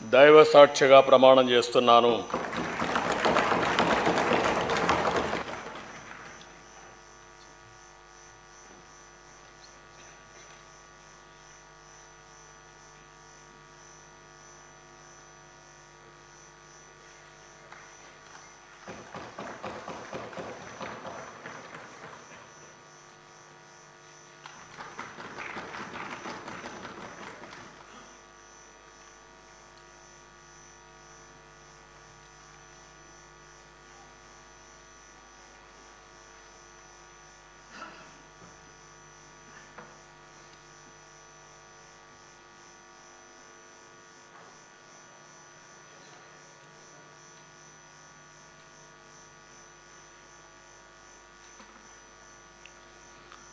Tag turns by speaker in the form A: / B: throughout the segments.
A: దైవ సాక్షిగా ప్రమాణం చేస్తున్నాను.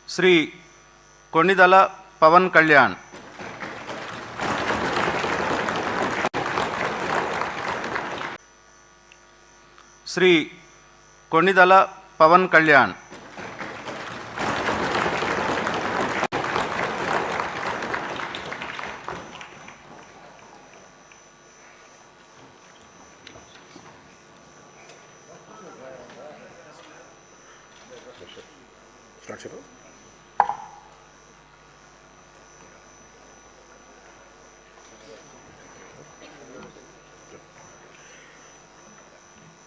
B: శ్రీ కొణిదల పవన్ కళ్యాణ్. శ్రీ కొణిదల పవన్ కళ్యాణ్.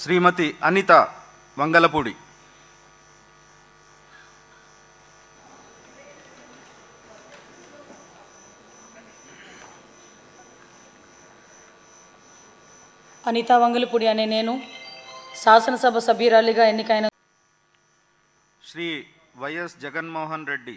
B: శ్రీమతి అనిత వంగలపూడి.
C: అనితా వంగలపూడి అనే నేను శాసనసభ సభ్యురాలిగా ఎన్నికైన
B: Shri YS Jaganmohan Reddy.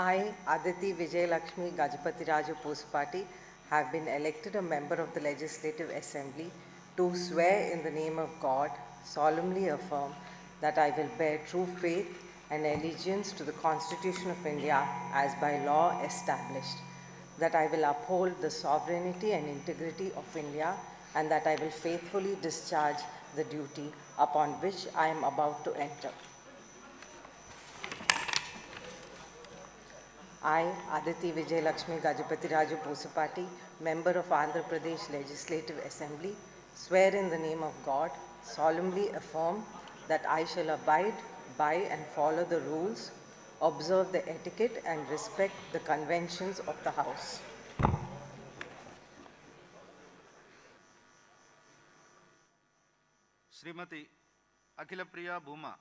D: I, Aditi Vijayalakshmi Gajapati Raju Pusapati, have been elected a member of the Legislative Assembly to swear in the name of God, solemnly affirm that I will bear true faith and allegiance to the Constitution of India as by law established, that I will uphold the sovereignty and integrity of India, and that I will faithfully discharge the duty upon which I am about to enter. I, Aditi Vijayalakshmi Gajapati Raju Posupati, member of Andhra Pradesh Legislative Assembly, swear in the name of God, solemnly affirm that I shall abide by and follow the rules, observe the etiquette, and respect the conventions of the House.
B: Srimati Akhila Priya Bhuma.